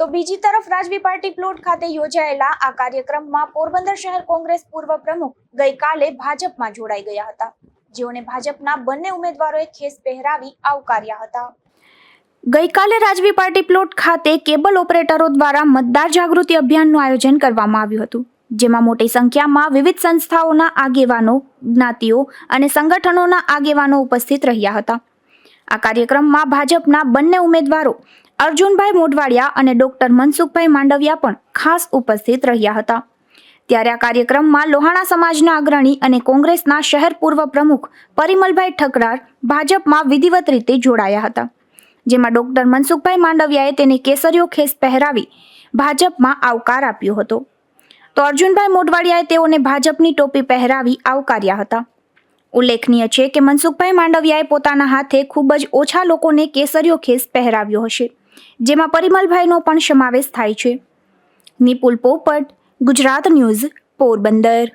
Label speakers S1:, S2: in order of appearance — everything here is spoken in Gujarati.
S1: તો બીજી તરફ રાજવી પાર્ટી પ્લોટ ખાતે યોજાયેલા આ કાર્યક્રમમાં પોરબંદર શહેર કોંગ્રેસ પૂર્વ પ્રમુખ ગઈકાલે ભાજપમાં જોડાઈ ગયા હતા. જેઓને ભાજપના બંને ઉમેદવારોએ ખેસ પહેરાવી આવકાર્યા હતા. ગઈકાલે રાજવી પાર્ટી પ્લોટ ખાતે કેબલ ઓપરેટરો દ્વારા મતદાર જાગૃતિ અભિયાનનું આયોજન કરવામાં આવ્યું હતું, જેમાં મોટી સંખ્યામાં વિવિધ સંસ્થાઓના આગેવાનો, જ્ઞાતિઓ અને સંગઠનોના આગેવાનો ઉપસ્થિત રહ્યા હતા. આ કાર્યક્રમમાં ભાજપના બંને ઉમેદવારો અર્જુનભાઈ મોઢવાડિયા અને ડોક્ટર મનસુખભાઈ માંડવિયા પણ ખાસ ઉપસ્થિત રહ્યા હતા. ત્યારે આ કાર્યક્રમમાં લોહાણા સમાજના અગ્રણી અને કોંગ્રેસના શહેર પૂર્વ પ્રમુખ પરિમલભાઈ ઠકરાર ભાજપમાં વિધિવત રીતે જોડાયા હતા. જેમાં ડોક્ટર મનસુખભાઈ માંડવિયાએ તેને કેસરીયો ખેસ પહેરાવી ભાજપમાં આવકાર આપ્યો હતો. તો અર્જુનભાઈ મોઢવાડિયાએ તેઓને ભાજપની ટોપી પહેરાવી આવકાર્યા હતા. ઉલ્લેખનીય છે કે મનસુખભાઈ માંડવિયાએ પોતાના હાથે ખૂબ જ ઓછા લોકોને કેસરીયો ખેસ પહેરાવ્યો હશે, જેમાં પરિમલભાઈનો પણ સમાવેશ થાય છે. નિપુલ પોપટ, ગુજરાત ન્યૂઝ, પોરબંદર.